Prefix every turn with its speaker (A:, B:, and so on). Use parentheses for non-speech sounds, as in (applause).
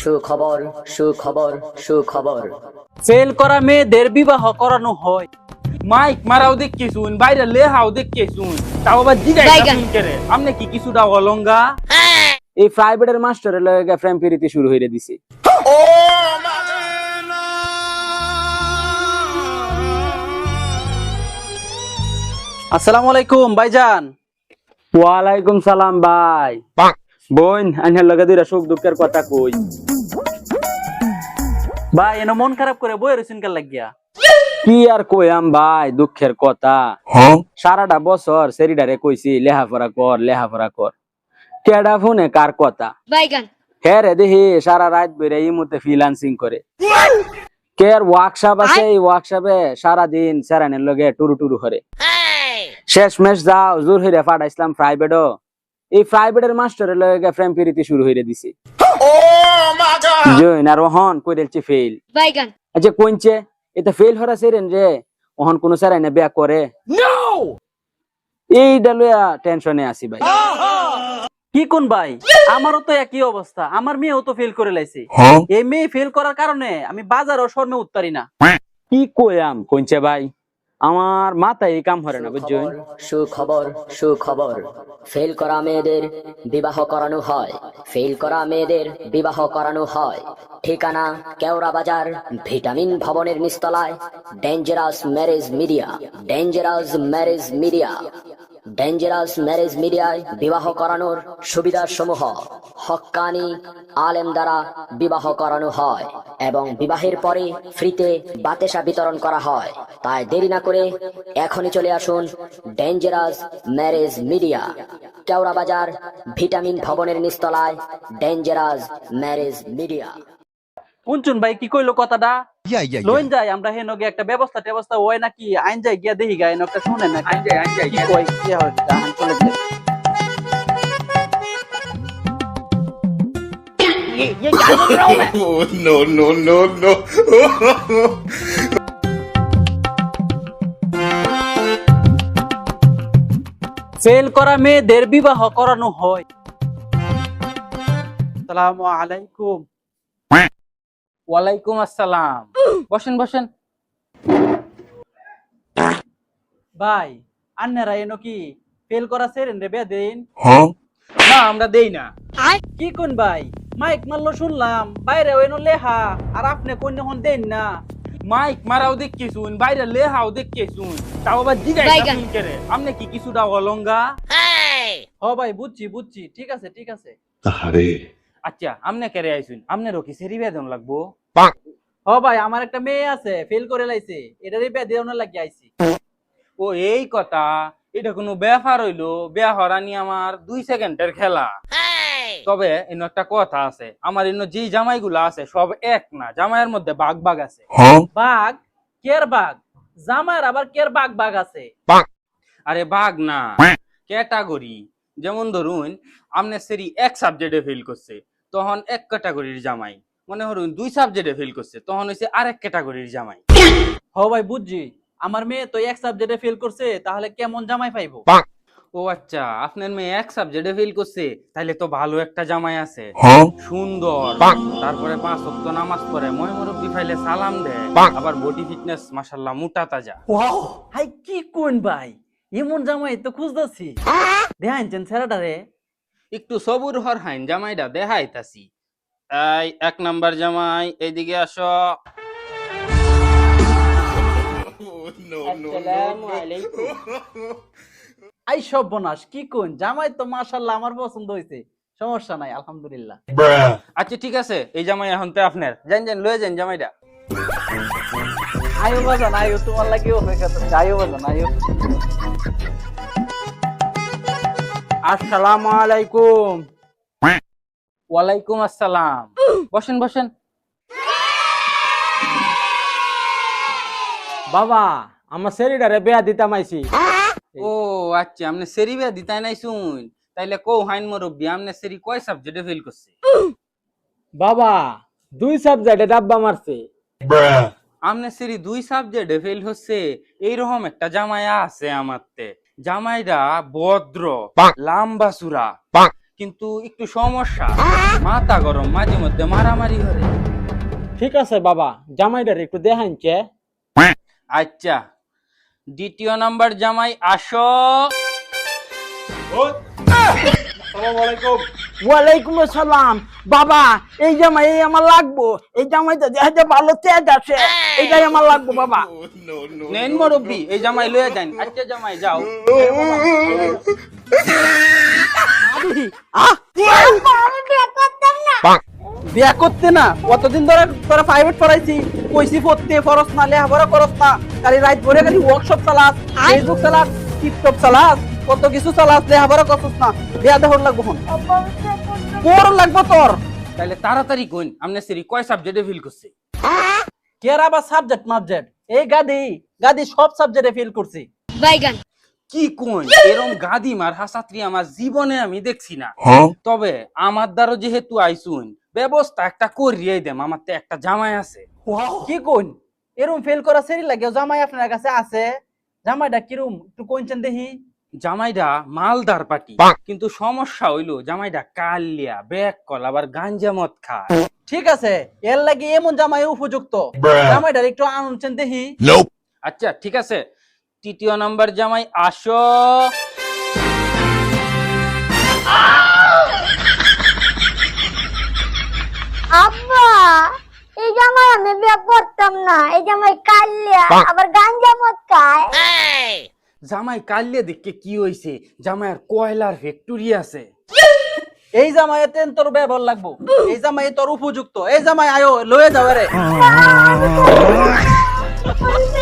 A: সুখবর সুখবর সুখবর।
B: ফেল করা মেয়েদের বিবাহ করানো হয়।
C: মাইক মারাও দেখকে শুন বাইরে লেহাও দেখকে শুন তাও আবার জিগাই
D: বাইগান।
C: শুন করে। আমনে কি কিছুটা অলঙ্গা?
B: এই প্রাইভেটের মাস্টারের লগে ফ্রেম পিরিতি শুরু হইরে দিছে। আসসালামু আলাইকুম ভাইজান। ওয়ালাইকুম সালাম ভাই। বোন আইনার লগে দুইটা সুখ দুঃখের কথা কই। ভাই এনে মন খারাপ করে বই রসিন কাল লাগিয়া? কি আর কইয়াম ভাই দুঃখের কথা। সারাটা বছর সেরিডারে কইছি লেহাপড়া কর লেহাপড়া কর। কেডা ফোনে কার কথা? হ্যাঁ রে দেখি সারা রাত বেড়ে এই মুহূর্তে ফ্রিলান্সিং করে। কের ওয়ার্কশপ আছে এই ওয়ার্কশপে সারা দিন সেরানের লগে টুরু টুরু করে। শেষ মেশ যাও জোর হইরে পাঠাইছিলাম প্রাইভেটও এই প্রাইভেটের মাস্টারের লগে ফ্রেম পিরিতি শুরু হইরে দিছে। জইন আর ওহন কইরেলছি ফেল
D: বাইগান।
B: আচ্ছা কোনছে এটা ফেল হরা সেরেন রে। ওহন কোন সেরাই না বিয়া করে। এই ডালুয়া টেনশনে আছি ভাই। কি কোন ভাই? আমারও তো একই অবস্থা। আমার মেয়েও তো ফেল করে লাইছে। এই মেয়ে ফেল করার কারণে আমি বাজার ও শর্মে উঠতারি না। কি কইয়াম কইছে ভাই? আমার মাথায় কাম হরে না বুঝছেন
A: সুখবর সুখবর ফেল করা মেয়েদের বিবাহ করানো হয়। ফেল করা মেয়েদের বিবাহ করানো হয়। ঠিকানা, কেওড়া বাজার, ভিটামিন ভবনের নিস্তলায় dangerous marriage media dangerous marriage media dangerous marriage মিডিয়ায় বিবাহ করানোর সুবিধা সমূহ হক্কানি আলেম দ্বারা বিবাহ করানো হয় এবং বিবাহের পরে ফ্রিতে বাতেসা বিতরণ করা হয়। তাই দেরি না করে এখনই চলে আসুন ডেঞ্জারাস ম্যারেজ মিডিয়া কেওড়া বাজার ভিটামিন ভবনের নিস্তলায় ডেঞ্জারাস ম্যারেজ মিডিয়া
B: শুনছুন ভাই কি কইলো কথাটা? লইন যাই আমরা হেন গিয়ে একটা ব্যবস্থা টেবস্থা ওই নাকি আইন যাই গিয়া দেখি গায় একটা শুনে না
C: আইন যাই, আইন যাই,
B: কি কই কি হয় চলে যায় (laughs)
E: Oh, no, no, no, no.
B: Fail করা মেয়েদের বিবাহ করানো হয়। সালামু আলাইকুম।
C: ওয়ালাইকুম আসসালাম। বসেন বসেন।
B: ভাই আন্নারা এনো কি ফেল করা সেরেন রে বে দিন?
C: না আমরা দেই না।
B: কি কোন ভাই? মাইক মারলো শুনলাম বাইরে ওইনো লেহা আর আপনি কোন হন দেন না।
C: মাইক মারাও দেখকে শুন বাইরে লেহাও দেখকে শুন তাও আবার জিগাই। শুন করে আমনে কি কিছুটা অলঙ্গা?
B: হ ভাই বুঝছি বুঝছি। ঠিক আছে ঠিক আছে।
E: আরে
C: আচ্ছা আমনে কেরে আইছুন? আমনেরও কি সেরি বেদন লাগবো।
B: হ ভাই আমার একটা মেয়ে আছে ফেল করে লাইছে। এটারই বে দেওয়ার লাগি আইছি।
C: ও এই কথা এটা কোনো ব্যাপার হইল? বিয়া হরানি আমার দুই সেকেন্ডের খেলা। তবে এনে একটা কথা আছে আমার এনে যে জামাইগুলা আছে সব এক না জামাইয়ের মধ্যে বাঘ বাঘ আছে।
B: বাঘ? কের বাঘ? জামার আবার কের বাঘ বাঘ আছে?
C: আরে বাঘ না ক্যাটাগরি। যেমন ধরুন আমনে সেরি এক সাবজেক্টে ফেল করছে। তখন এক ক্যাটাগরির জামাই। মনে করুন দুই সাবজেক্টে ফেল করছে তখন হইছে আরেক ক্যাটাগরির জামাই।
B: হ ভাই বুঝছি। আমার মেয়ে তো এক সাবজেক্টে ফেল করছে তাহলে কেমন জামাই পাইবো?
C: ও আচ্ছা আপনার মেয়ে এক সাবজেক্টে ফেল করছে তাইলে তো ভালো একটা জামাই আছে। সুন্দর। তারপরে পাঁচ ওয়াক্ত নামাজ পড়ে মই মুরব্বি ফাইলে সালাম দেয়। আবার বডি ফিটনেস মাশাল্লাহ মোটা তাজা।
B: হাই কি কোন ভাই? এমন জামাই তো খুঁজতেছি। দেখাইছেন ছেলেটারে?
C: একটু সবুর হর হাইন জামাইটা দেখাইতাছি। এই এক নাম্বার জামাই এইদিকে আসো।
B: আই সব বনাস কি কোন? জামাই তো মাশাল্লাহ আমার পছন্দ হয়েছে সমস্যা নাই আলহামদুলিল্লাহ।
C: আচ্ছা ঠিক আছে এই জামাই এখন তো আপনার। যান যান লয়ে যান জামাইটা
B: আয়ো বাজান আয়ো তোমার লাগিও অপেক্ষা করছে। আয়ো বাজান আয়ো
C: আসসালামু আলাইকুম ওয়ালাইকুম আসসালাম। বসেন বসেন।
B: বাবা আমার শরীরে বেয়া দিতাম আইছি
C: ও আচ্ছা সেরি বিয়া দিতাই নাই শুন। তাইলে কো হাইন মুরব্বি আপনি সেরি কয় সাবজেক্টে ফেল করছে?
B: বাবা দুই সাবজেক্টে ডাব্বা মারছে।
C: আমনে সেরি দুই সাবজেক্টে ফেল হচ্ছে। এইরকম একটা জামাই আছে আমারতে। জামাইরা ভদ্র লাম্বা সুরা। কিন্তু একটু সমস্যা মাথা গরম মাঝে মধ্যে মারামারি করে
D: ঠিক আছে বাবা জামাইটার একটু দেখাইছে
C: আচ্ছা দ্বিতীয় নাম্বার জামাই আসো।
D: ওয়ালাইকুম আসসালাম। বাবা এই জামাই এই আমার লাগবো। এই জামাইটা দেখা যায় ভালো তেজ আছে। এইটাই আমার লাগবো বাবা.
C: নেন মুরব্বি এই জামাই লয়ে যান। আচ্ছা জামাই যাও।
D: বিয়া করতে না কতদিন ধরে তোরা প্রাইভেট পড়াইছি? কইছি পড়তে ফরস না লেহাপড়া করস না। খালি রাত ভরে খালি ওয়ার্কশপ চালাস ফেসবুক চালাস টিকটক চালাস। কত কিছু চালাস লেহাপড়া করছিস না। বিয়া দেহর লাগবো হন। তোর লাগবো তোর।
C: তাহলে তাড়াতাড়ি কোন আপনি সিরি কয় সাবজেক্টে ফিল করছে?
D: কেরা বা সাবজেক্ট মাবজেক্ট এই গাদি গাদি সব সাবজেক্টে ফেল করছি।
F: বাইগান।
C: কি কোন এরম গাদি মার হাসাত্রী আমার জীবনে আমি দেখছি না। তবে আমার দ্বারা যেহেতু আইসুন ব্যবস্থা একটা করিয়ে দেম আমার তো একটা জামাই আছে।
D: কি কোন এরম ফেল করা সেরি লাগে জামাই আপনার কাছে আছে? জামাইটা কিরম? একটু কোনছেন দেখি।
C: জামাইটা মালদার পাটি কিন্তু সমস্যা হইল জামাইটা কালিয়া ব্যাক কল আবার গাঞ্জা মদ খায়।
D: ঠিক আছে? এর লাগে এমন জামাই উপযুক্ত? জামাইটার একটু আনছেন দেখি।
C: আচ্ছা ঠিক আছে। তৃতীয় নাম্বার জামাই আসো।
F: আব্বা এই জামাই আমি বিয়ে করতাম না। এই জামাই কাল্লিয়া আবার গাঞ্জা মদ খায়।
C: জামাই কাললে দেখকে কি হইছে? জামাইয়ের কয়লার ফ্যাক্টরি আছে।
D: এই জামাই তেন তোর ব্যবহার লাগবো। এই জামাই তোর উপযুক্ত। এই জামাই আয়ো লয়ে রে (laughs)
F: আমি